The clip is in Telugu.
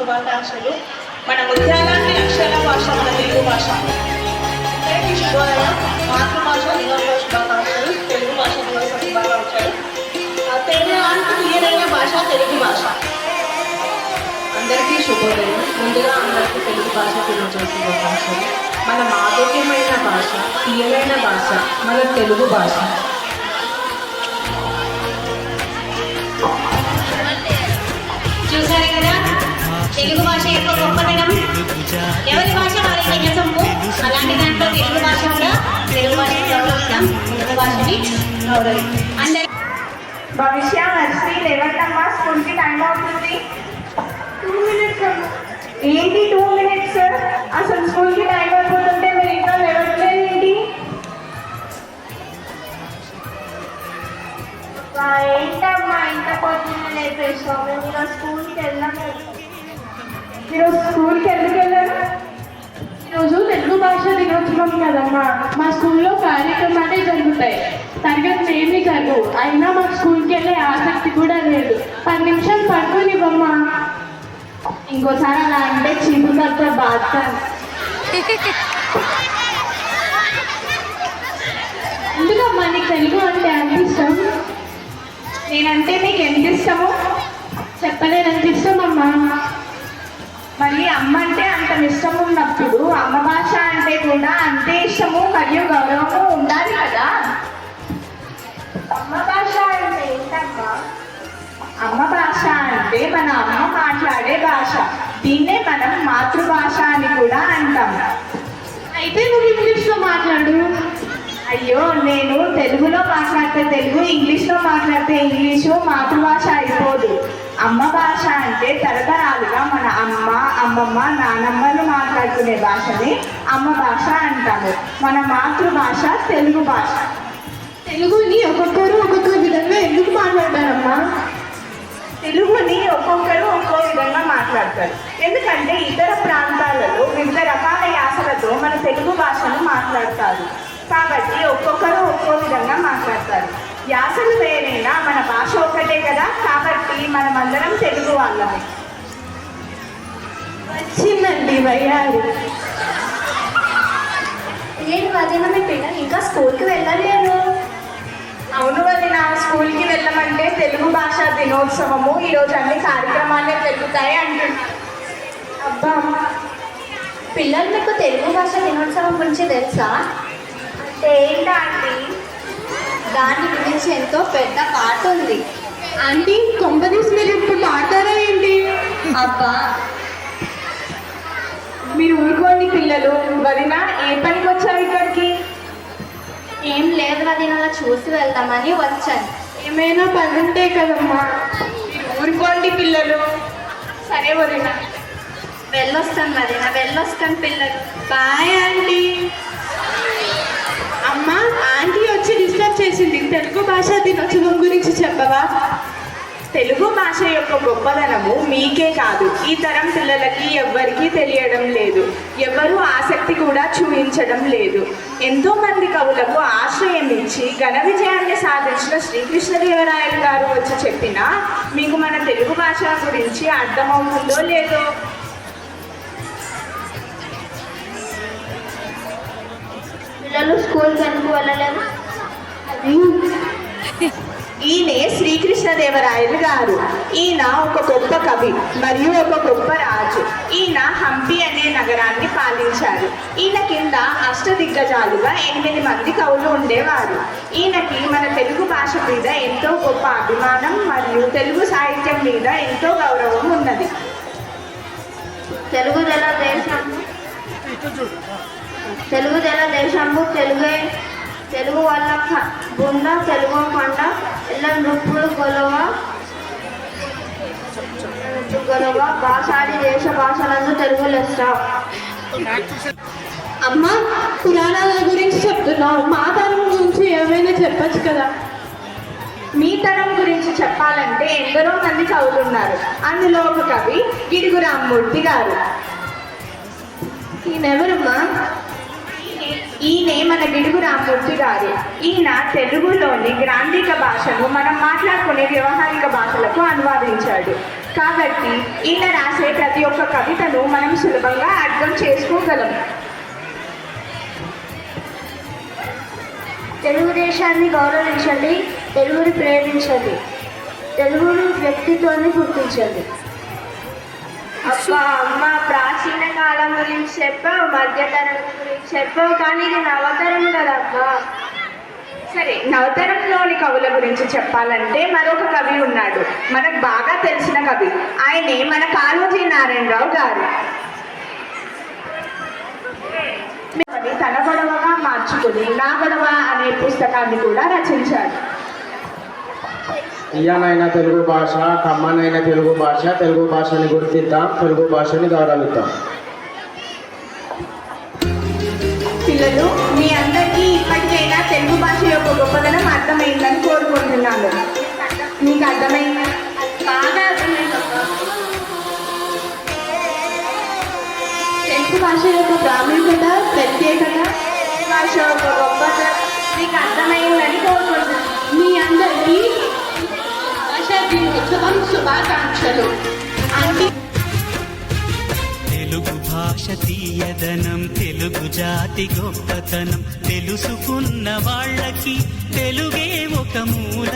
శుభాకాంక్షలు. మన ముత్యాలాంటి అక్షర భాష మన తెలుగు భాష. మాతృభాష దినోత్సవ శుభాకాంక్షలు. తెలుగు భాష దినోత్సవ శుభాకాంక్షలు ఆ, తెలుగు తీయదైన భాష తెలుగు భాష. అందరికీ శుభోదయం. ముందుగా అందరికీ తెలుగు భాష దినోత్సవ శుభాకాంక్షలు. మన మాధుర్యమైన భాష తీయమైన భాష మన తెలుగు భాష. ఎవరి భాష వారికి నిజము అలాంటి దాంట్లో తెలుగు భాష కూడా తెలుగు భాష గౌరవిస్తాం తెలుగు భాషని గౌరవిస్తాం అందరి భవిష్య నర్సరీ లేవట్టమ్మా స్కూల్కి టైం అవుతుంది. టూ మినిట్స్ ఏంటి టూ మినిట్స్ అసలు స్కూల్కి టైం అయిపోతుంటే మీరు ఇంకా లేవట్లేదు ఏంటి? ఏంటమ్మా ఇంత పొద్దున్న లేపేసావు మేము స్కూల్కి వెళ్ళాము. మీరు స్కూల్కి వెళ్ళి వెళ్ళారు భాష దినోత్సవం కదమ్మా. మా స్కూల్లో కార్యక్రమాలే జరుగుతాయి. తరగతులు ఏమీ జరగవు. అయినా మా స్కూల్కి వెళ్ళే ఆసక్తి కూడా లేదు. పది నిమిషాలు పడుకోనివ్వమ్మా ఇంకోసారి అలా అంటే చీపుకలతో బాధతాను ఎందుకమ్మా నీకు తెలుగు అంటే అంత ఇష్టం? నేనంటే నీకు ఎంత ఇష్టమో? చెప్పలేనంత ఇష్టమమ్మా. మళ్ళీ అమ్మ అంటే అంత ఇష్టం ఉన్నప్పుడు అమ్మ భాష అంటే కూడా అంతే ఇష్టము మరియు గౌరవము ఉండాలి కదా? అమ్మ భాష అంటే ఏంటమ్మా? అమ్మ భాష అంటే మన అమ్మ మాట్లాడే భాష. దీన్నే మనం మాతృభాష అని కూడా అంటాం. అయితే నువ్వు ఇంగ్లీష్లో మాట్లాడు. అయ్యో నేను తెలుగులో మాట్లాడితే తెలుగు ఇంగ్లీష్లో మాట్లాడితే ఇంగ్లీషు మాతృభాష అయిపోదు. అమ్మ భాష అంటే తరతరాలుగా అమ్మమ్మ నానమ్మలు మాట్లాడుకునే భాషని అమ్మ భాష అంటాము మన మాతృభాష తెలుగు భాష. తెలుగుని ఒక్కొక్కరు ఒక్కొక్క విధంగా ఎందుకు మాట్లాడతారమ్మా? తెలుగుని ఒక్కొక్కరు ఒక్కో విధంగా మాట్లాడతారు. ఎందుకంటే ఇతర ప్రాంతాలలో వివిధ రకాల యాసలతో మన తెలుగు భాషను మాట్లాడతారు. కాబట్టి ఒక్కొక్కరు ఒక్కో విధంగా మాట్లాడతారు. యాసలు వేరైనా మన భాష ఒక్కటే కదా? కాబట్టి మనమందరం తెలుగు వాళ్ళమే. వచ్చిందండి వయ్యారు. ఏంటి వదిన మీ పిల్లలు ఇంకా స్కూల్కి వెళ్ళలేదు అవును వదిన స్కూల్కి వెళ్ళమంటే తెలుగు భాష దినోత్సవము. ఈరోజు అన్ని కార్యక్రమాలే జరుగుతాయి అంటున్నారు అబ్బా పిల్లలు మీకు తెలుగు భాష దినోత్సవం గురించి తెలుసా? అంటే ఏంటంటే దాని గురించి ఎంతో పెద్ద పాట ఉంది. ఆంటీ కొంపదీసి మీరు ఇప్పుడు పాడతారా ఏంటి? అబ్బా మీరు ఊరుకోండి పిల్లలు. వదిన ఏ పనికి వచ్చారు ఇక్కడికి? ఏం లేదు వదిన అలా చూసి వెళ్దామని వచ్చాను. ఏమైనా పని ఉంటే కదమ్మా ఊరుకోండి పిల్లలు. సరే వదిన. వెళ్ళొస్తాను వదిన వెళ్ళొస్తాను పిల్లలు. Bye aunty. అమ్మా ఆంటీ వచ్చి డిస్టర్బ్ చేసింది. తెలుగు భాషా దినోత్సవం గురించి చెప్పవా? తెలుగు భాష యొక్క గొప్పదనము మీకే కాదు. ఈ తరం పిల్లలకి ఎవ్వరికీ తెలియడం లేదు. ఎవరు ఆసక్తి కూడా చూపించడం లేదు. ఎంతో మంది కవులకు ఆశ్రయం ఇచ్చి ఘన విజయాన్ని సాధించిన శ్రీకృష్ణదేవరాయలు గారు వచ్చి చెప్పినా మీకు మన తెలుగు భాష గురించి అర్థమవుతుందో లేదో? పిల్లలు స్కూల్కి ఎందుకు వెళ్ళలేము? ఈయన శ్రీకృష్ణదేవరాయలు గారు. ఈయన ఒక గొప్ప కవి మరియు ఒక గొప్ప రాజు. ఈయన హంపి అనే నగరాన్ని పాలించారు. ఈయన కింద అష్టదిగ్గజాలుగా ఎనిమిది మంది కవులు ఉండేవారు. ఈయనకి మన తెలుగు భాష మీద ఎంతో గొప్ప అభిమానం మరియు తెలుగు సాహిత్యం మీద ఎంతో గౌరవం ఉన్నది. తెలుగు దేశం. తెలుగు దేశము తెలుగే తెలుగు వల్ల బుంద తెలుగు కొండ నృప్పులు భాషాడి దేశ భాషలందు తెలుగు లెస్స. అమ్మా పురాణాల గురించి చెప్తున్నావు. మా తరం గురించి ఏమైనా చెప్పచ్చు కదా? మీ తరం గురించి చెప్పాలంటే ఎందరో మంది ఉన్నారు అందులో ఒక కవి గిడుగు రామ్మూర్తి గారు. ఈయనెవరమ్మా? ఈయనే మన గిడుగు రామ్మూర్తి గారు ఈయన తెలుగులోని గ్రాంధిక భాషను మనం మాట్లాడుకునే వ్యవహారిక భాషలకు అనువాదించాడు. కాబట్టి ఈయన రాసే ప్రతి ఒక్క కవితను మనం సులభంగా అర్థం చేసుకోగలం. తెలుగుదేశాన్ని గౌరవించండి తెలుగుని ప్రేమించండి తెలుగును వ్యక్తిత్వాన్ని గుర్తించండి. అబ్బా అమ్మ ప్రాచీన కాలం గురించి చెప్పావు మధ్యతరం గురించి చెప్పావు కానీ ఇది నవతరం కదమ్మా. సరే నవతరంలోని కవుల గురించి చెప్పాలంటే మరొక కవి ఉన్నాడు. మనకు బాగా తెలిసిన కవి. ఆయనే మన కాళోజీ నారాయణరావు గారు. తన గొడవగా మార్చుకుని నా గొడవ అనే పుస్తకాన్ని కూడా రచించాడు. ఇయ్యనైనా తెలుగు భాష కమ్మనైన తెలుగు భాష తెలుగు భాషని గుర్తిద్దాం తెలుగు భాషని గౌరవిద్దాం. పిల్లలు మీ అందరికీ ఇప్పటికైనా తెలుగు భాష యొక్క గొప్పదనం అర్థమైందని కోరుకుంటున్నాను. మీకు అర్థమైందా? బాగా అర్థమైందమ్మా తెలుగు భాష యొక్క ప్రాముఖ్యత ప్రత్యేకత భాష యొక్క గొప్పత మీకు అర్థమైందని కోరుకుంటున్నాను. మీ అందరికీ దినోత్సవం శుభాకాంక్షలు తెలుగు భాష తీయదనం తెలుగు జాతి గొప్పతనం తెలుసుకున్న వాళ్ళకి తెలుగే ఒక మూల